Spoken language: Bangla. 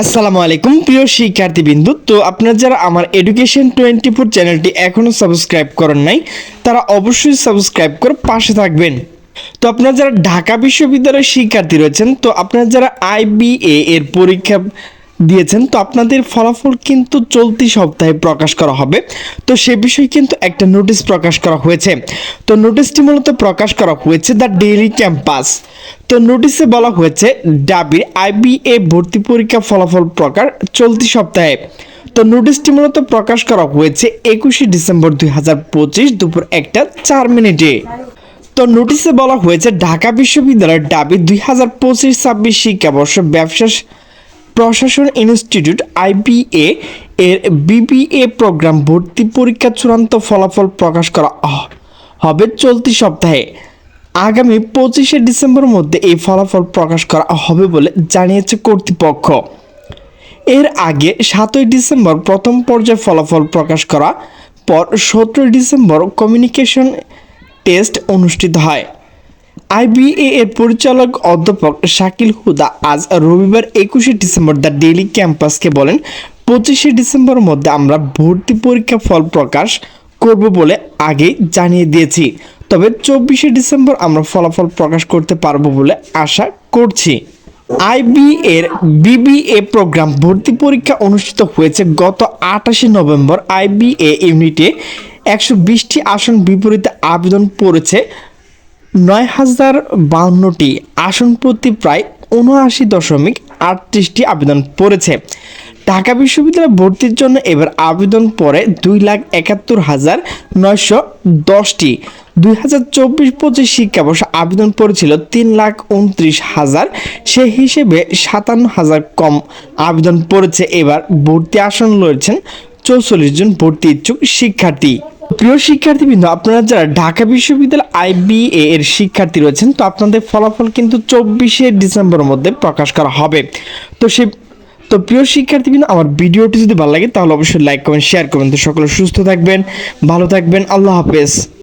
আসসালামু আলাইকুম, প্রিয় শিক্ষার্থীবৃন্দু। তো আপনারা যারা আমার এডুকেশন টোয়েন্টি ফোর চ্যানেলটি এখনও সাবস্ক্রাইব করেন নাই, তারা অবশ্যই সাবস্ক্রাইব করে পাশে থাকবেন। তো আপনারা যারা ঢাকা বিশ্ববিদ্যালয়ের শিক্ষার্থী রয়েছেন, তো আপনারা যারা আইবিএ এর পরীক্ষা দিয়েছেন। তো আপনাদের ফলাফল কিন্তু চলতি সপ্তাহে প্রকাশ করা হবে। তো সে বিষয়ে কিন্তু একটা নোটিশ প্রকাশ করা হয়েছে। তো নোটিশটি মূলত প্রকাশ করা হয়েছে দ্য ডেইলি ক্যাম্পাস। তো নোটিশে বলা হয়েছে, ডাবির আইবিএ ভর্তি পরীক্ষা ফলাফল প্রকাশ চলতি সপ্তাহে। তো নোটিশটি মূলত প্রকাশ করা হয়েছে একুশে ডিসেম্বর দুই হাজার পঁচিশ দুপুর একটা চার মিনিটে। তো নোটিশে বলা হয়েছে, ঢাকা বিশ্ববিদ্যালয়ের ডাবি দুই হাজার পঁচিশ ছাব্বিশ শিক্ষাবর্ষ ব্যবসা প্রশাসন ইনস্টিটিউট, আইবিএ, এর বিবিএ প্রোগ্রাম ভর্তি পরীক্ষা চূড়ান্ত ফলাফল প্রকাশ করা হবে চলতি সপ্তাহে। আগামী পঁচিশে ডিসেম্বরের মধ্যে এই ফলাফল প্রকাশ করা হবে বলে জানিয়েছে কর্তৃপক্ষ। এর আগে সাতই ডিসেম্বর প্রথম পর্যায়ে ফলাফল প্রকাশ করা, পর সতেরোই ডিসেম্বর কমিউনিকেশন টেস্ট অনুষ্ঠিত হয়। আইবিএ এর পরিচালক অধ্যাপক শাকিল হুদা আজ রবিবার একুশে ডিসেম্বর দ্য ডেইলি ক্যাম্পাসকে বলেন, পঁচিশে ডিসেম্বরের মধ্যে আমরা ভর্তি পরীক্ষা ফল প্রকাশ করব বলে আগেই জানিয়ে দিয়েছি। তবে চব্বিশে ডিসেম্বর আমরা ফলাফল প্রকাশ করতে পারব বলে আশা করছি। আইবি এর বিবিএ প্রোগ্রাম ভর্তি পরীক্ষা অনুষ্ঠিত হয়েছে গত আঠাশে নভেম্বর। আইবিএ ইউনিটে একশো বিশটি আসন বিপরীতে আবেদন পড়েছে নয় হাজার বাউন্নটি আসন প্রতি প্রায় উনআশি দশমিক আটত্রিশটি আবেদন পড়েছে। ঢাকা বিশ্ববিদ্যালয়ে ভর্তির জন্য এবার আবেদন পড়ে দুই লাখ একাত্তর হাজার নয়শো দশটি। দুই হাজার চব্বিশ পঁচিশ শিক্ষাবর্ষ আবেদন পড়েছিল তিন লাখ উনত্রিশ হাজার। সে হিসেবে সাতান্ন হাজার কম আবেদন পড়েছে। এবার ভর্তি আসন রয়েছেন চৌচল্লিশ জন ভর্তি ইচ্ছুক শিক্ষার্থী। প্রিয় শিক্ষার্থীবৃন্দ, আপনারা যারা ঢাকা বিশ্ববিদ্যালয় আইবিএ এর শিক্ষার্থী রয়েছেন, তো আপনাদের ফলাফল কিন্তু চব্বিশে ডিসেম্বরের মধ্যে প্রকাশ করা হবে। তো সে, তো প্রিয় শিক্ষার্থীবৃন্দ, আমার ভিডিওটি যদি ভালো লাগে, তাহলে অবশ্যই লাইক করবেন শেয়ার করবেন। তো সকলে সুস্থ থাকবেন, ভালো থাকবেন, আল্লাহ হাফেজ।